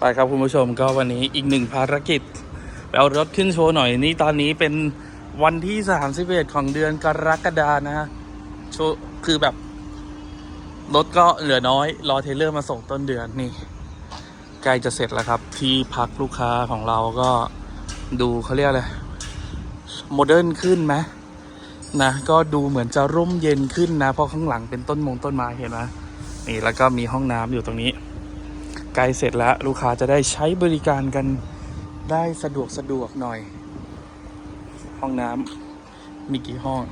ไปครับคุณผู้ชมก็วันนี้อีกหนึ่งภารกิจเอารถขึ้นโชว์หน่อยนี่ตอนนี้เป็นวันที่31ของเดือนกรกฎานะฮะโชว์คือแบบ รถก็เหลือน้อย รอเทเลอร์มาส่งต้นเดือนนี่ใกล้จะเสร็จแล้วครับ ที่พักลูกค้าของเราก็ดูเขาเรียกอะไรโมเดิร์นขึ้นไหมนะก็ดูเหมือนจะร่มเย็นขึ้นนะ เพราะข้างหลังเป็นต้นมงต้นไม้เห็นไหมนี่แล้วก็มีห้องน้ำอยู่ตรงนี้ ใกล้เสร็จแล้วลูกค้าจะได้ใช้บริการกันได้สะดวกสะดวกหน่อย ห้องน้ำมีกี่ห้อง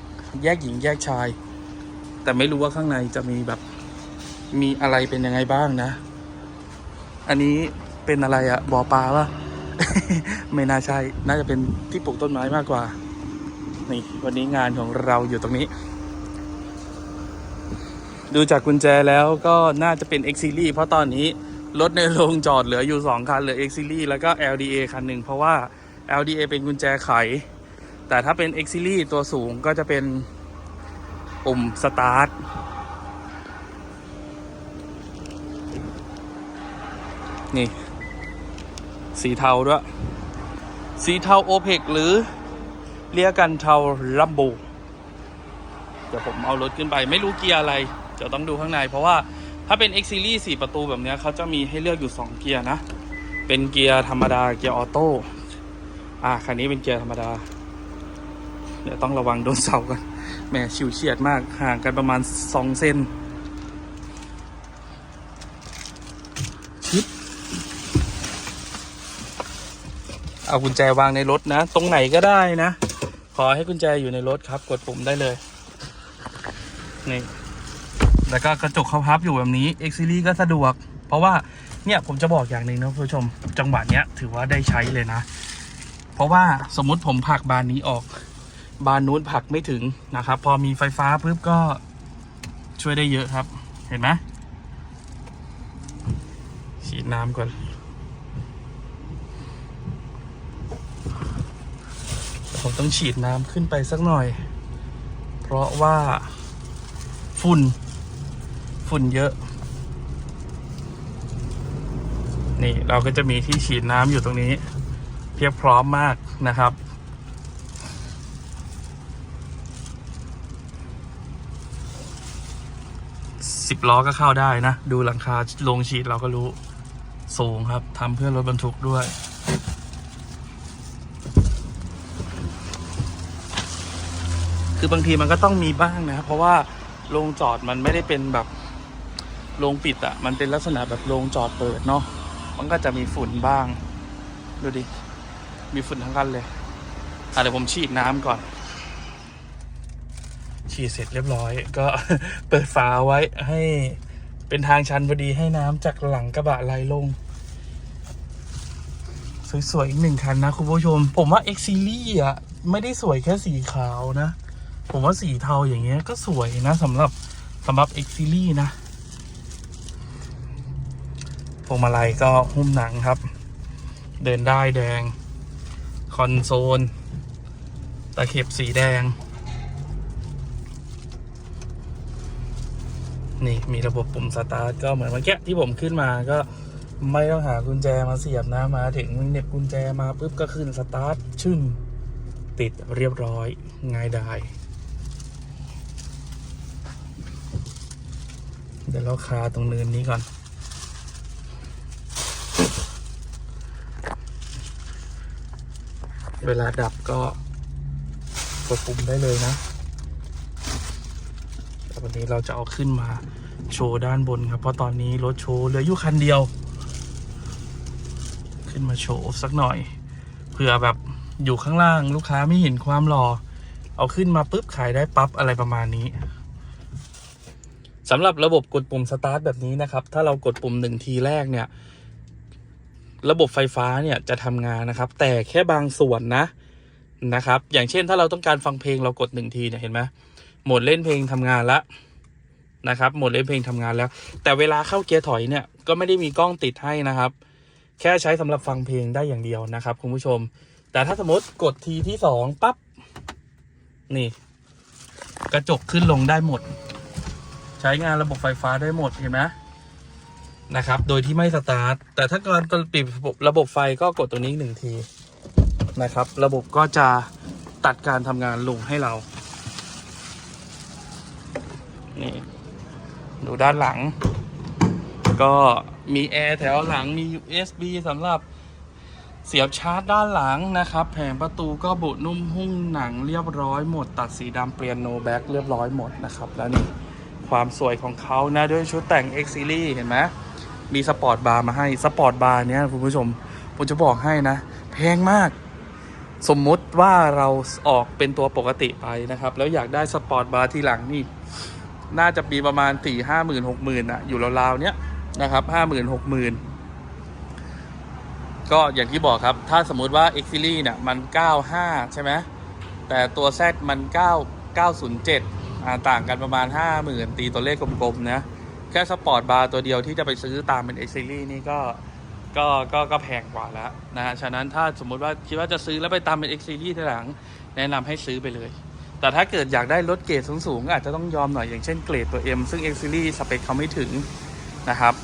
แยกหญิงแยกชาย แต่ไม่รู้ว่าข้างในจะมีแบบมีอะไรเป็นยังไงบ้างนะ อันนี้เป็นอะไรอะบ่อปลาวะไม่น่าใช่ น่าจะเป็นที่ปลูกต้นไม้มากกว่า นี่ วันนี้งานของเราอยู่ตรงนี้ ดูจากกุญแจแล้วก็น่าจะเป็น X Series เพราะตอนนี้ รถในโรงจอดเหลืออยู่ 2 คัน เหลือ X Series แล้วก็ LDA คันหนึ่ง เพราะว่า LDA เป็นกุญแจไข แต่ถ้าเป็น X Series ตัวสูงก็จะเป็นปุ่มสตาร์ทนี่ สีเทาด้วย สีเทาโอเพกหรือเรียกกันเทาลัมโบเดี๋ยวผมเอารถขึ้นไป ไม่รู้เกียร์อะไร เดี๋ยวต้องดูข้างในเพราะว่า ถ้าเป็น X Series 4 ประตูแบบนี้เขาจะมีให้เลือกอยู่ 2 เกียร์นะ เป็นเกียร์ธรรมดา เกียร์ออโต้ อ่า คันนี้เป็นเกียร์ธรรมดา เดี๋ยวต้องระวังโดนเสากันแหมชิวเฉียดมาก ห่างกันประมาณ 2 เซนชิปเอากุญแจวางในรถนะ ตรงไหนก็ได้นะ ขอให้กุญแจอยู่ในรถครับ กดปุ่มได้เลย นี่ แล้วก็กระจกเขาพับอยู่แบบนี้ X Series ก็สะดวก เพราะว่าเนี่ยผมจะบอกอย่างหนึ่งนะคุณผู้ชม จังหวะเนี้ยถือว่าได้ใช้เลยนะ เพราะว่าสมมติผมผักบานนี้ออก บานนู้นผักไม่ถึงนะครับ พอมีไฟฟ้าปุ๊บก็ช่วยได้เยอะครับ เห็นไหมฉีดน้ำก่อนผมต้องฉีดน้ำขึ้นไปสักหน่อย เพราะว่าฝุ่น ฝุ่นเยอะ นี่เราก็จะมีที่ฉีดน้ำอยู่ตรงนี้ เพียบพร้อมมากนะครับ สิบล้อก็เข้าได้นะ ดูหลังคาลงฉีดเราก็รู้ สูงครับทำเพื่อรถบรรทุกด้วยคือบางทีมันก็ต้องมีบ้างนะ เพราะว่าโรงจอดมันไม่ได้เป็นแบบ โรงปิดอะมันเป็นลักษณะแบบโรงจอดเปิดเนาะมันก็จะมีฝุ่นบ้าง ดูดิ มีฝุ่นทั้งคันเลยอะเดี๋ยวผมฉีดน้ำก่อน ฉีดเสร็จเรียบร้อย ก็เปิดฝาไว้ให้เป็นทางชันพอดีให้น้ำจากหลังกระบะไหลลง สวยๆอีกหนึ่งคันนะคุณผู้ชม ผมว่า X Series อะ ไม่ได้สวยแค่สีขาวนะ ผมว่าสีเทาอย่างเงี้ยก็สวยนะสำหรับสำหรับ X Series นะ พวงมาลัยก็หุ้มหนังครับ เดินได้แดง คอนโซล ตะเข็บสีแดง นี่มีระบบปุ่มสตาร์ทก็เหมือนเมื่อกี้ที่ผมขึ้นมาก็ไม่ต้องหากุญแจมาเสียบนะมาถึงเหน็บกุญแจมาปุ๊บก็ขึ้นสตาร์ทชึ่งติดเรียบร้อยง่ายดายเดี๋ยวเราคาตรงเนินนี้ก่อน เวลาดับก็กดปุ่มได้เลยนะแต่วันนี้เราจะเอาขึ้นมาโชว์ด้านบนครับ เพราะตอนนี้รถโชว์เหลืออยู่คันเดียว ขึ้นมาโชว์สักหน่อยเผื่อแบบอยู่ข้างล่างลูกค้าไม่เห็นความหล่อ เอาขึ้นมาปุ๊บขายได้ปั๊บอะไรประมาณนี้สำหรับระบบกดปุ่มสตาร์ทแบบนี้นะครับ ถ้าเรากดปุ่มหนึ่งทีแรกเนี่ย ระบบไฟฟ้าเนี่ยจะทำงานนะครับ แต่แค่บางส่วนนะนะครับ อย่างเช่นถ้าเราต้องการฟังเพลงเรากดหนึ่งทีเนี่ยเห็นไหมโหมดเล่นเพลงทำงานละนะครับโหมดเล่นเพลงทำงานแล้ว แต่เวลาเข้าเกียร์ถอยเนี่ยก็ไม่ได้มีกล้องติดให้นะครับ แค่ใช้สำหรับฟังเพลงได้อย่างเดียวนะครับคุณผู้ชม แต่ถ้าสมมติกดทีที่สองปั๊บนี่ กระจกขึ้นลงได้หมด ใช้งานระบบไฟฟ้าได้หมดเห็นไหม นะครับ โดยที่ไม่สตาร์ท แต่ถ้าการปิดระบบไฟก็กดตัวนี้หนึ่งทีนะครับ ระบบก็จะตัดการทำงานลงให้เรา นี่ ดูด้านหลัง ก็มีแอร์แถวหลังมี USB สำหรับเสียบชาร์จด้านหลังนะครับ แผงประตูก็บุนุ่มหุ้มหนังเรียบร้อยหมด ตัดสีดำเปลี่ยนโนแบ็กเรียบร้อยหมดนะครับ แล้วนี่ความสวยของเขานะด้วยชุดแต่ง X Series เห็นไหม มีสปอร์ตบาร์มาให้สปอร์ตบาร์เนี้ยคุณผู้ชมผมจะบอกให้นะ แพงมาก สมมุติว่าเราออกเป็นตัวปกติไปนะครับ แล้วอยากได้สปอร์ตบาร์ที่หลังนี่ น่าจะมีประมาณสี่ห้าหมื่นหกหมื่นอะอยู่ราวๆเนี้ยนะครับห้าหมื่นหกหมื่นก็อย่างที่บอกครับ ถ้าสมมุติว่า X Series เนี่ย มัน 95 ใช่ไหม แต่ตัว Z มัน 9 907อ่าต่างกันประมาณ 50,000 ตีตัวเลขกลมๆ นะ แค่สปอร์ตบาร์ตัวเดียวที่จะไปซื้อตามเป็น X Series นี่ก็ก็ก็ก็แพงกว่าแล้วนะฮะ ฉะนั้นถ้าสมมุติว่าคิดว่าจะซื้อแล้วไปตามเป็น X Series ทีหลัง แนะนำให้ซื้อไปเลย แต่ถ้าเกิดอยากได้รถเกรดสูงๆก็อาจจะต้องยอมหน่อยอย่างเช่นเกรดตัว M ซึ่ง X Series สเปคเขาไม่ถึงนะครับ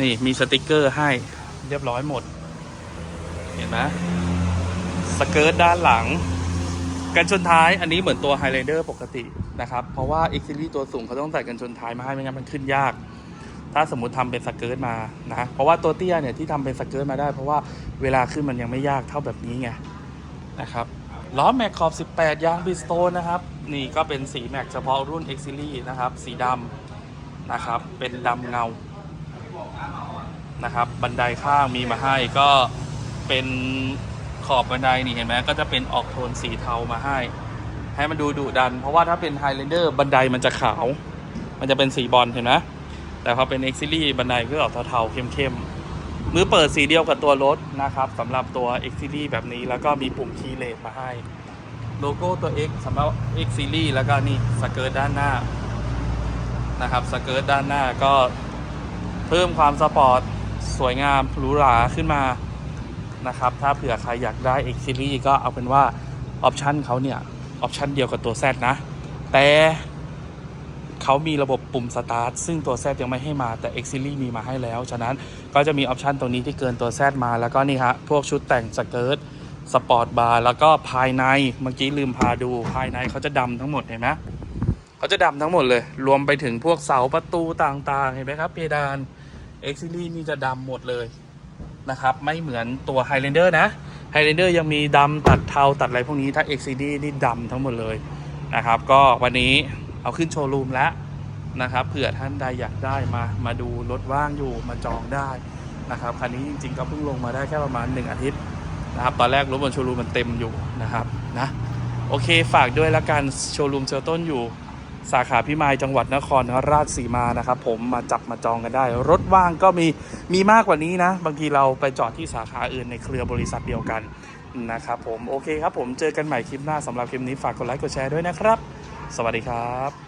นี่มีสติกเกอร์ให้เรียบร้อยหมด เห็นไหมสเกิร์ตด้านหลัง กันชนท้ายอันนี้เหมือนตัว Highlander ปกตินะครับ เพราะว่า X Series ตัวสูงเขาต้องใส่กันชนท้ายมาให้ไม่งั้นมันขึ้นยาก ถ้าสมมติทำเป็นสเกิร์ตมานะเพราะว่าตัวเตี้ยเนี่ยที่ทำเป็นสเกิร์ตมาได้ เพราะว่าเวลาขึ้นมันยังไม่ยากเท่าแบบนี้ไงนะครับล้อแม็กขอบ 18 ยางบิสโตนนะครับ นี่ก็เป็นสีแม็กเฉพาะรุ่น X Series นะครับ สีดำนะครับ เป็นดำเงานะครับ บันไดข้างมีมาให้ก็เป็นขอบบันไดนี่เห็นไหมก็จะเป็นออกโทนสีเทามาให้ ให้มันดูดุดัน เพราะว่าถ้าเป็น Highlander บันไดมันจะขาว มันจะเป็นสีบอลเห็นไหม แต่พอเป็น X Series บันไดก็ออกเทาๆเข้มๆมือเปิดสีเดียวกับตัวรถนะครับสำหรับตัว X Series แบบนี้แล้วก็มีปุ่มคีย์เลสมาให้ โลโก้ตัว X สำหรับ X Series แล้วก็นี่สเกิร์ตด้านหน้านะครับสเกิร์ตด้านหน้าก็เพิ่มความสปอร์ตสวยงามหรูหราขึ้นมานะครับ ถ้าเผื่อใครอยากได้ X Series ก็เอาเป็นว่าออปชันเขาเนี่ย ออปชันเดียวกับตัว Z นะ แต่ เขามีระบบปุ่มสตาร์ทซึ่งตัว Z ยังไม่ให้มาแต่ X Series มีมาให้แล้ว ฉะนั้นก็จะมีออปชันตรงนี้ที่เกินตัว Z มาแล้วก็นี่ฮะ พวกชุดแต่งสเกิร์ตสปอร์ตบาร์แล้วก็ภายในเมื่อกี้ลืมพาดูภายในเขาจะดำทั้งหมดเห็นไหมเขาจะดำทั้งหมดเลย รวมไปถึงพวกเสาประตูต่างๆ เห็นไหมครับเพดาน X Series นี่จะดำหมดเลยนะครับ ไม่เหมือนตัว Highlander นะ Highlander ยังมีดำตัดเทาตัดอะไรพวกนี้ถ้า X Series นี่ดำทั้งหมดเลยนะครับ ก็วันนี้ เอาขึ้นโชว์รูมแล้วนะครับเผื่อท่านใดอยากได้มามาดูรถว่างอยู่มาจองได้นะครับคันนี้จริงๆก็เพิ่งลงมาได้แค่ประมาณ 1 อาทิตย์นะครับตอนแรกรถบนโชว์รูมมันเต็มอยู่นะครับนะโอเคฝากด้วยละกันโชว์รูมเซลต้นอยู่สาขาพิมายจังหวัดนครราชสีมานะครับผมมาจับมาจองกันได้ รถว่างก็มีมีมากกว่านี้นะ บางทีเราไปจอดที่สาขาอื่นในเครือบริษัทเดียวกันนะครับผมโอเคครับผมเจอกันใหม่คลิปหน้าสำหรับคลิปนี้ฝากกดไลค์กดแชร์ด้วยนะครับ สวัสดีครับ